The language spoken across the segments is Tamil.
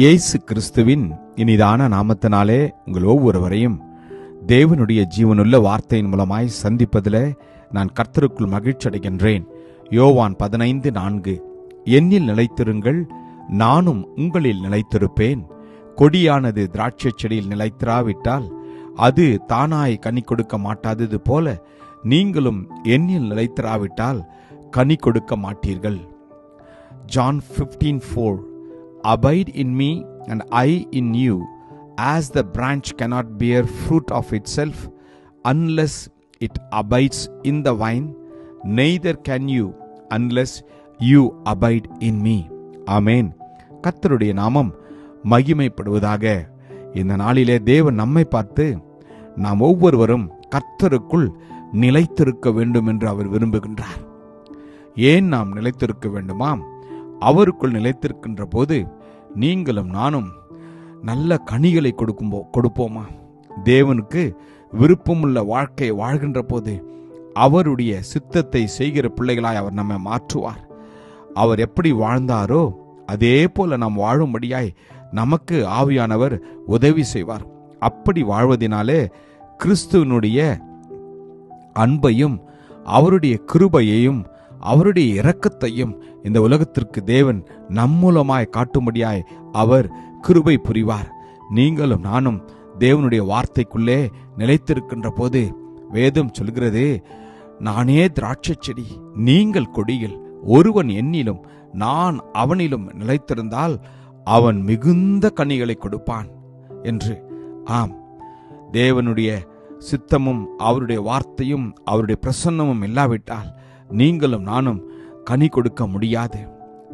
இயேசு கிறிஸ்துவின் இனிதான நாமத்தினாலே உங்கள் ஒவ்வொருவரையும் தேவனுடைய ஜீவனுள்ள வார்த்தையின் மூலமாய் சந்திப்பதில் நான் கர்த்தருக்குள் மகிழ்ச்சி அடைகின்றேன். யோவான் பதினைந்து நான்கு. என்னில் நிலைத்திருங்கள் நானும் உங்களில் நிலைத்திருப்பேன். கொடியானது திராட்சைச் செடியில் நிலைத்திராவிட்டால் அது தானாய் கனி கொடுக்க மாட்டாதது போல நீங்களும் என்னில் நிலைத்திராவிட்டால் கனி கொடுக்க மாட்டீர்கள். John fifteen four abide in me and I in you as the branch branch bear fruit of itself unless it abides in the vine neither can you unless you abide in me amen கத்தருடைய நாமம் மகிமைப்படுவதாக இந்த நாளிலே தேவன் நம்மை பார்த்து நாம் ஒவ்வொருவரும் கர்த்தருக்குள் நிலைத்திருக்க வேண்டும் என்று அவர் விரும்புகின்றார் ஏன் நாம் நிலைத்திருக்க வேண்டுமாம் அவருக்குள் நிலைத்திருக்கின்ற போது நீங்களும் நானும் நல்ல கனிகளை கொடுக்கும்போ கொடுப்போமா? தேவனுக்கு விருப்பமுள்ள வாழ்க்கையை வாழ்கின்ற போது அவருடைய சித்தத்தை செய்கிற பிள்ளைகளாய் அவர் நம்மை மாற்றுவார். அவர் எப்படி வாழ்ந்தாரோ அதே போல நாம் வாழும்படியாய் நமக்கு ஆவியானவர் உதவி செய்வார். அப்படி வாழ்வதினாலே கிறிஸ்துவனுடைய அன்பையும் அவருடைய கிருபையையும் அவருடைய இரக்கத்தையும் இந்த உலகத்திற்கு தேவன் நம்மூலமாய் காட்டும்படியாய் அவர் கிருபை புரிவார். நீங்களும் நானும் தேவனுடைய வார்த்தைக்குள்ளே நிலைத்திருக்கின்ற போது வேதம் சொல்கிறது நானே திராட்சை செடி நீங்கள் கொடியில் ஒருவன் என்னிலும் நான் அவனிலும் நிலைத்திருந்தால் அவன் மிகுந்த கனிகளை கொடுப்பான் என்று. ஆம். தேவனுடைய சித்தமும் அவருடைய வார்த்தையும் அவருடைய பிரசன்னமும் இல்லாவிட்டால் நீங்களும் நானும் கனி கொடுக்க முடியாது.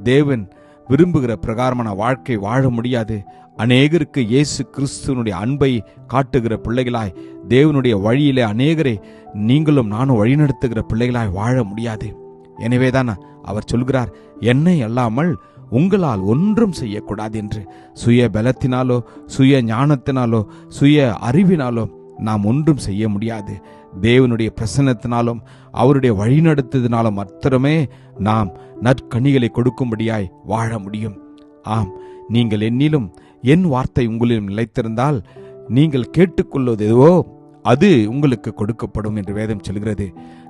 தேவன் விரும்புகிற பிரகாரமான வாழ்க்கை வாழ முடியாது. அநேகருக்கு இயேசு கிறிஸ்துவனுடைய அன்பை காட்டுகிற பிள்ளைகளாய் தேவனுடைய வழியிலே அநேகரை நீங்களும் நானும் வழிநடத்துகிற பிள்ளைகளாய் வாழ முடியாது. எனவேதான் அவர் சொல்கிறார் என்னை அல்லாமல் உங்களால் ஒன்றும் செய்யக்கூடாது என்று. சுய பலத்தினாலோ சுய ஞானத்தினாலோ சுய அறிவினாலோ நாம் ஒன்றும் செய்ய முடியாது. தேவனுடைய பிரசன்னத்தினாலும் அவருடைய வழிநடத்ததினாலும் மாத்திரமே நாம் நற்கனிகளை கொடுக்கும்படியாய் வாழ முடியும். ஆம் நீங்கள் என்னிலும் என் வார்த்தை உங்களிலும் நிலைத்திருந்தால் நீங்கள் கேட்டுக்கொள்வது எதுவோ அது உங்களுக்கு கொடுக்கப்படும் என்று வேதம் சொல்கிறது.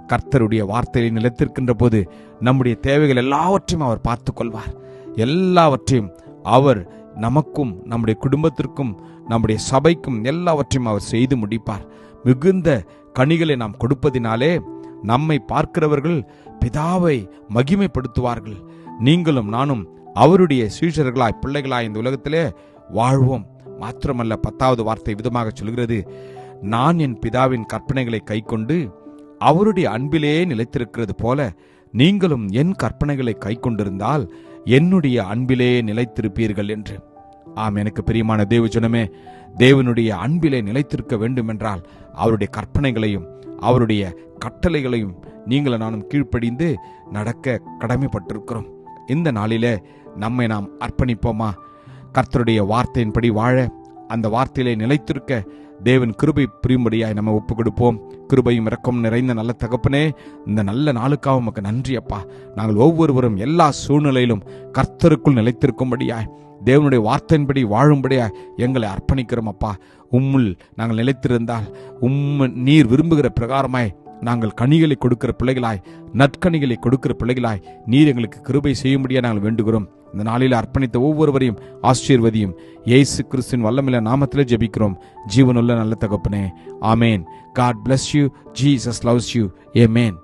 கர்த்தருடைய வார்த்தையை நிலைத்திருக்கின்ற போது நம்முடைய தேவைகள் எல்லாவற்றையும் அவர் பார்த்து கொள்வார் எல்லாவற்றையும் அவர் நமக்கும் நம்முடைய குடும்பத்திற்கும் நம்முடைய சபைக்கும் எல்லாவற்றையும் அவர் செய்து முடிப்பார். மிகுந்த கனிகளை நாம் கொடுப்பதினாலே நம்மை பார்க்கிறவர்கள் பிதாவை மகிமைப்படுத்துவார்கள். நீங்களும் நானும் அவருடைய சீஷர்களாய் பிள்ளைகளாய் இந்த உலகத்திலே வாழ்வோம். மாத்திரமல்ல பத்தாவது வார்த்தை விதமாக சொல்கிறது நான் என் பிதாவின் கற்பனைகளை கைக்கொண்டு அவருடைய அன்பிலே நிலைத்திருக்கிறது போல நீங்களும் என் கற்பனைகளை கைக்கொண்டிருந்தால் என்னுடைய அன்பிலே நிலைத்திருப்பீர்கள் என்று. ஆம் எனக்கு பிரியமான தேவஜனமே தேவனுடைய அன்பிலே நிலைத்திருக்க வேண்டுமென்றால் அவருடைய கற்பனைகளையும் அவருடைய கட்டளைகளையும் நீங்களும் நானும் கீழ்ப்படிந்து நடக்க கடமைப்பட்டிருக்கிறோம். இந்த நாளிலே நம்மை நாம் அர்ப்பணிப்போமா? கர்த்தருடைய வார்த்தையின்படி வாழ அந்த வார்த்தையிலே நிலைத்திருக்க தேவன் கிருபை புரியும்படியாய் நம்ம ஒப்பு கொடுப்போம் கிருபையும் இறக்கம் நிறைந்த நல்ல தகப்பனே இந்த நல்ல நாளுக்காக உமக்கு நன்றி அப்பா. நாங்கள் ஒவ்வொருவரும் எல்லா சூழ்நிலையிலும் கர்த்தருக்குள் நிலைத்திருக்கும்படியாய் தேவனுடைய வார்த்தையின்படி வாழும்படியாய் எங்களை அர்ப்பணிக்கிறோம் அப்பா. உம்முள் நாங்கள் நிலைத்திருந்தால் உம் நீர் விரும்புகிற பிரகாரமாய் நாங்கள் கனிகளை கொடுக்கிற பிள்ளைகளாய் நற்கனிகளை கொடுக்கிற பிள்ளைகளாய் நீர் எங்களுக்கு கிருபை செய்யும்படியாக நாங்கள் வேண்டுகிறோம். இந்த நாளில் அர்ப்பணித்த ஒவ்வொருவரையும் ஆசீர்வதியும். இயேசு கிறிஸ்தின் வல்லமில்ல நாமத்தில் ஜெபிக்கிறோம். ஜீவனுள்ள நல்ல தகப்பனே ஆமேன். God bless you Jesus loves you amen